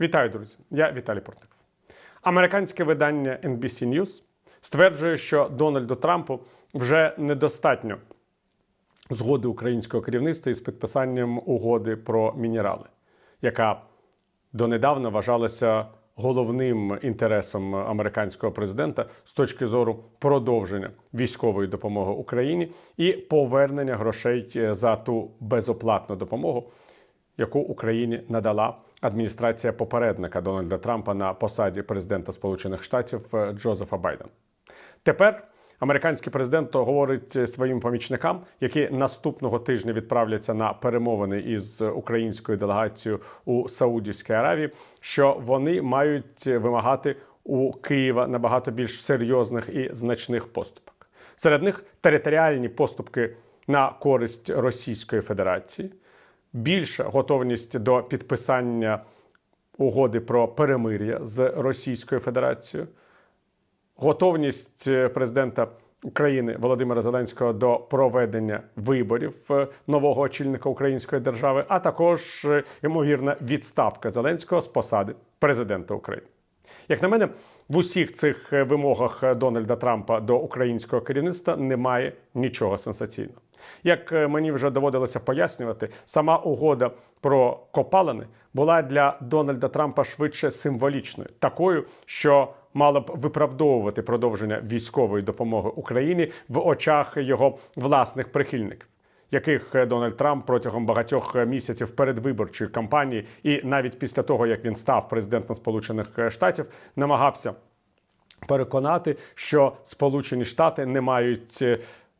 Вітаю, друзі! Я Віталій Портников. Американське видання NBC News стверджує, що Дональду Трампу вже недостатньо згоди українського керівництва із підписанням угоди про мінерали, яка донедавна вважалася головним інтересом американського президента з точки зору продовження військової допомоги Україні і повернення грошей за ту безоплатну допомогу, яку Україні надала адміністрація попередника Дональда Трампа на посаді президента Сполучених Штатів е, Джозефа Байдена. Тепер американський президент говорить своїм помічникам, які наступного тижня відправляться на перемовини із українською делегацією у Саудівській Аравії, що вони мають вимагати у Києва набагато більш серйозних і значних поступок. Серед них територіальні поступки на користь Російської Федерації, більша готовність до підписання угоди про перемир'я з Російською Федерацією, готовність е, президента України Володимира Зеленського до проведення виборів е, нового очільника української держави, а також е, ймовірна відставка Зеленського з посади президента України. Як на мене, в усіх цих вимогах Дональда Трампа до українського керівництва немає нічого сенсаційного. Як мені вже доводилося пояснювати, сама угода про копалини була для Дональда Трампа швидше символічною, такою, що мала б виправдовувати продовження військової допомоги Україні в очах його власних прихильників. Яких Дональд Трамп протягом багатьох місяців передвиборчої кампанії, і навіть після того як він став президентом Сполучених Штатів, намагався переконати, що Сполучені Штати не мають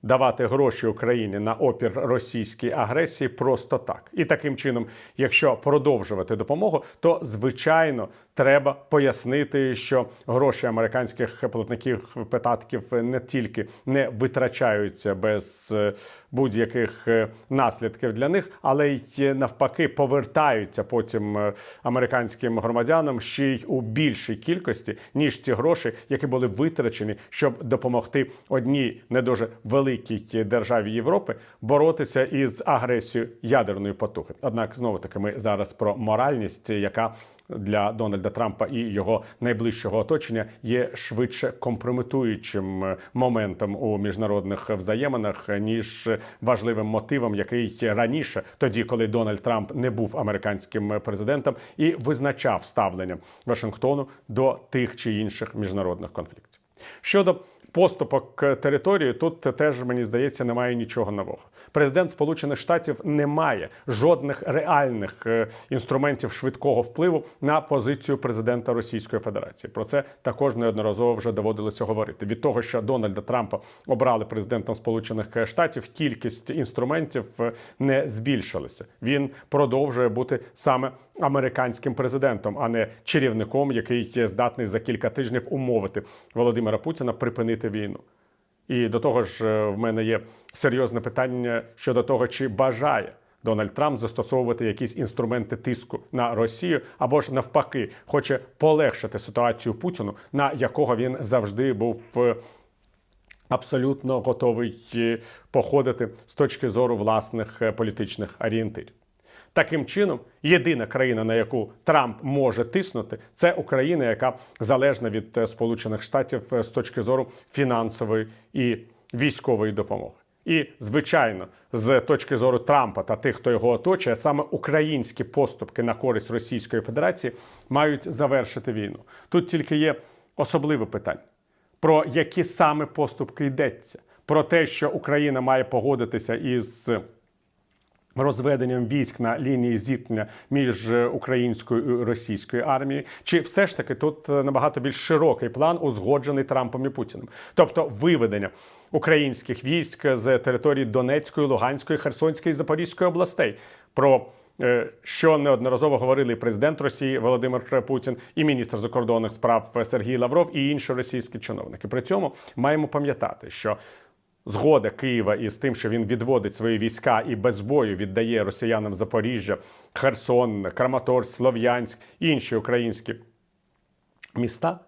давати гроші Україні на опір російській агресії просто так. І таким чином, якщо продовжувати допомогу, то звичайно треба пояснити, що гроші американських платників питатків не тільки не витрачаються без е, будь-яких е, наслідків для них, але й навпаки повертаються потім е, американським громадянам ще й у більшій кількості ніж ті гроші, які були витрачені, щоб допомогти одній не дуже великій державі Європи боротися із агресією ядерної потуги. Однак знову таки ми зараз про моральність, яка для Дональда Трампа і його найближчого оточення є швидше компрометуючим е, моментом у міжнародних взаєминах ніж важливим мотивом, який раніше, тоді коли Дональд Трамп не був американським президентом і визначав ставлення Вашингтону до тих чи інших міжнародних конфліктів. Щодо поступок території тут теж мені здається немає нічого нового. Президент Сполучених Штатів не має жодних реальних е, інструментів швидкого впливу на позицію президента Російської Федерації. Про це також неодноразово вже доводилося говорити. Від того, що Дональда Трампа обрали президентом Сполучених Штатів, кількість інструментів е, не збільшилася. Він продовжує бути саме американським президентом, а не чарівником, який здатний за кілька тижнів умовити Володимира Путіна припинити війну. І до того ж, е, в мене є серйозне питання щодо того, чи бажає Дональд Трамп застосовувати якісь інструменти тиску на Росію, або ж навпаки, хоче полегшити ситуацію Путіну, на якого він завжди був. Е, абсолютно готовий е, походити з точки зору власних політичних орієнтирів. Таким чином, єдина країна, на яку Трамп може тиснути, це Україна, яка залежна від е, Сполучених Штатів е, з точки зору фінансової і військової допомоги. І, звичайно, з точки зору Трампа та тих, хто його оточує, саме українські поступки на користь Російської Федерації мають завершити війну. Тут тільки є особливе питання: про які саме поступки йдеться, про те, що Україна має погодитися із розведенням військ на лінії зіткнення між українською і російською армією, чи все ж таки тут е, набагато більш широкий план узгоджений Трампом і Путіним, тобто виведення українських військ з території Донецької, Луганської, Херсонської Запорізької областей. Про е, що неодноразово говорили президент Росії Володимир Путін, і міністр закордонних справ Сергій Лавров, і інші російські чиновники. При цьому маємо пам'ятати, що Згода Києва із тим, що він відводить свої війська і без бою віддає росіянам Запоріжжя, Херсон, Краматорськ, Слов'янськ інші українські міста,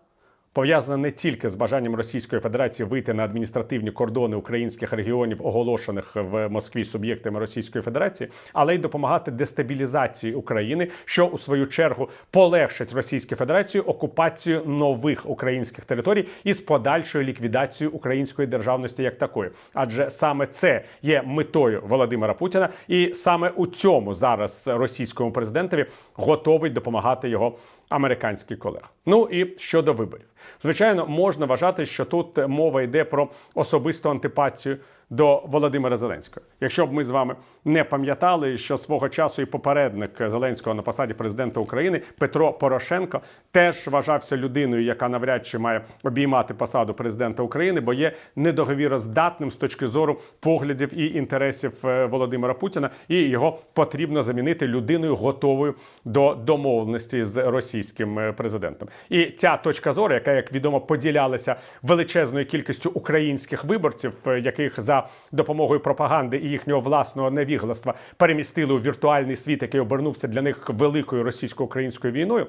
пов'язана не тільки з бажанням Російської Федерації вийти на адміністративні кордони українських регіонів, оголошених в Москві суб'єктами Російської Федерації, але й допомагати дестабілізації України, що у свою чергу полегшить Російській Федерації окупацію нових українських територій із подальшою ліквідацією української державності як такої. Адже саме це є метою Володимира Путіна, і саме у цьому зараз російському президентові готовий допомагати його американський колег. Ну і щодо виборів, звичайно, можна вважати, що тут мова йде про особисту антипатію до Володимира Зеленського. Якщо б ми з вами не пам'ятали, що свого часу і попередник Зеленського на посаді президента України Петро Порошенко теж вважався людиною, яка навряд чи має обіймати посаду президента України, бо є недоговіроздатним з точки зору поглядів і інтересів е, Володимира Путіна, і його потрібно замінити людиною, готовою до домовленості з російським е, президентом. І ця точка зору, яка як відомо поділялася величезною кількістю українських виборців, е, яких за допомогою пропаганди і їхнього власного невігластва перемістили у віртуальний світ, який обернувся для них великою російсько-українською війною.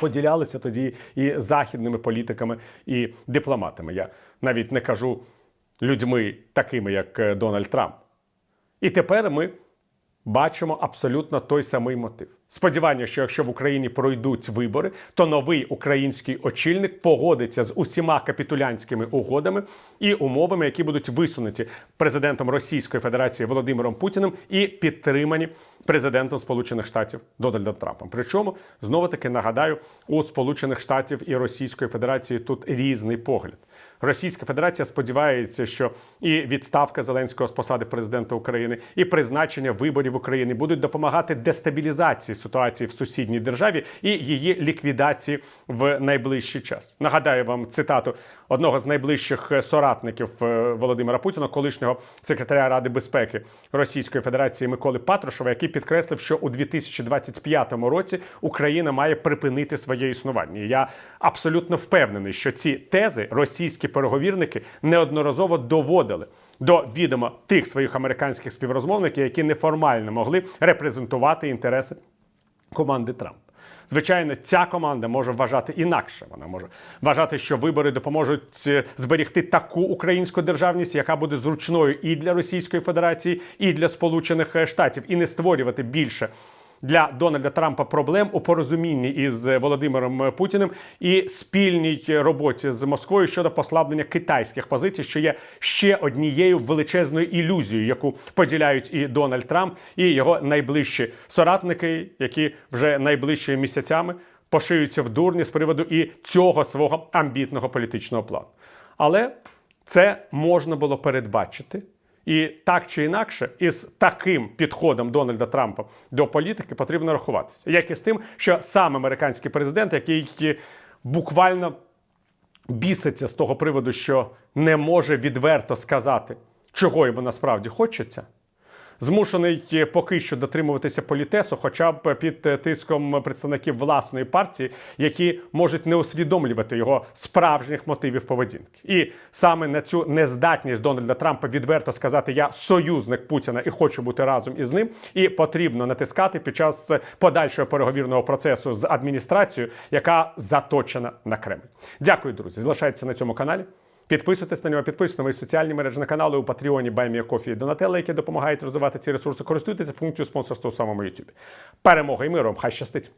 Поділялися тоді і західними політиками і дипломатами. Я навіть не кажу людьми такими, як е, Дональд Трамп. І тепер ми бачимо абсолютно той самий мотив. Сподівання, що якщо в Україні пройдуть вибори, то новий український очільник погодиться з усіма капітулянськими угодами і умовами, які будуть висунуті президентом Російської Федерації Володимиром Путіним і підтримані президентом Сполучених Штатів Дональдом Трампом. Причому знову таки нагадаю, у Сполучених Штатів і Російської Федерації тут різний погляд. Російська Федерація сподівається, що і відставка Зеленського з посади президента України, і призначення виборів України будуть допомагати дестабілізації ситуації в сусідній державі і її ліквідації в найближчий час. Нагадаю вам цитату одного з найближчих соратників е, Володимира Путіна, колишнього секретаря Ради безпеки Російської Федерації Миколи Патрушева, який підкреслив, що у 2025 році Україна має припинити своє існування. Я абсолютно впевнений, що ці тези російські переговірники неодноразово доводили до відома тих своїх американських співрозмовників, які неформально могли репрезентувати інтереси команди Трампа. Звичайно, ця команда може вважати інакше. Вона може вважати, що вибори допоможуть зберігти зберегти таку українську державність, яка буде зручною і для Російської Федерації, і для Сполучених е, Штатів, і не створювати більше. Для Дональда Трампа проблем у порозумінні із Володимиром Путіним і спільній роботі з Москвою щодо послаблення китайських позицій, що є ще однією величезною ілюзією, яку поділяють і Дональд Трамп, і його найближчі соратники, які вже найближчими місяцями пошиються в дурні з приводу і цього свого амбітного політичного плану. Але це можна було передбачити. І так чи інакше, із таким підходом Дональда Трампа до політики потрібно рахуватися, як і з тим, що сам американський президент, який буквально біситься з того приводу, що не може відверто сказати, чого йому насправді хочеться. Змушений поки що дотримуватися політесу, хоча б під тиском представників власної партії, які можуть не усвідомлювати його справжніх мотивів поведінки, і саме на цю нездатність Дональда Трампа відверто сказати Я союзник Путіна і хочу бути разом із ним, і потрібно натискати під час подальшого переговірного процесу з адміністрацією, яка заточена на Кремль. Дякую, друзі. Залишайтеся на цьому каналі. Підписуйтесь на нього, підписуйтесь на мої соціальні мережі на канали у Патреоні Баймія Кофі і Донателла, які допомагають розвивати ці ресурси. Користуйтеся функцією спонсорства у самому YouTube. Перемога і миром! Хай щастить!